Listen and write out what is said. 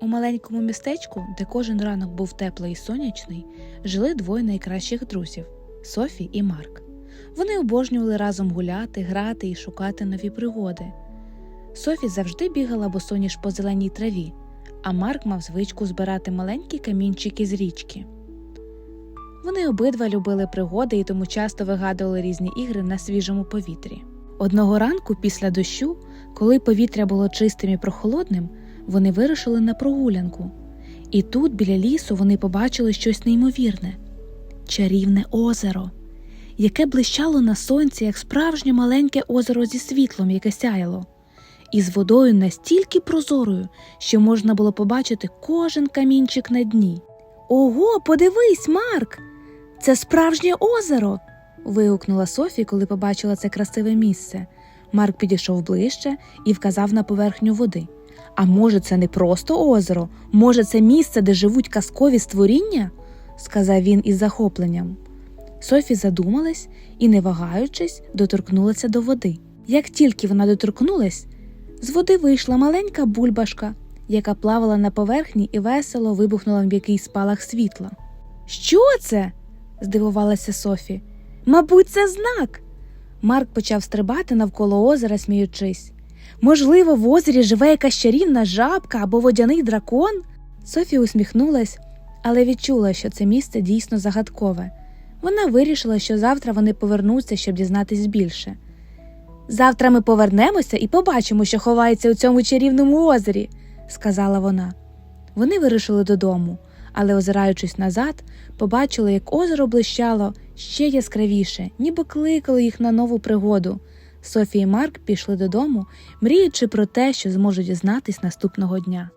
У маленькому містечку, де кожен ранок був теплий і сонячний, жили двоє найкращих друзів Софі і Марк. Вони обожнювали разом гуляти, грати і шукати нові пригоди. Софі завжди бігала босоніж по зеленій траві, а Марк мав звичку збирати маленькі камінчики з річки. Вони обидва любили пригоди і тому часто вигадували різні ігри на свіжому повітрі. Одного ранку після дощу, коли повітря було чистим і прохолодним, вони вирушили на прогулянку. І тут, біля лісу, вони побачили щось неймовірне чарівне озеро, яке блищало на сонці, як справжнє маленьке озеро зі світлом, яке сяяло, і з водою настільки прозорою, що можна було побачити кожен камінчик на дні. Ого, подивись, Марк! Це справжнє озеро. вигукнула Софі, коли побачила це красиве місце. Марк підійшов ближче і вказав на поверхню води. А може, це не просто озеро? Може, це місце, де живуть казкові створіння? сказав він із захопленням. Софі задумалась і, не вагаючись, доторкнулася до води. Як тільки вона доторкнулась, з води вийшла маленька бульбашка, яка плавала на поверхні і весело вибухнула в м'який спалах світла. Що це? здивувалася Софі. Мабуть, це знак. Марк почав стрибати навколо озера, сміючись. Можливо, в озері живе якась чарівна жабка або водяний дракон? Софі усміхнулась, але відчула, що це місце дійсно загадкове. Вона вирішила, що завтра вони повернуться, щоб дізнатись більше. Завтра ми повернемося і побачимо, що ховається у цьому чарівному озері, сказала вона. Вони вирушили додому, але, озираючись назад, побачили, як озеро блищало ще яскравіше, ніби кликало їх на нову пригоду. Софія і Марк пішли додому, мріючи про те, що зможуть дізнатись наступного дня.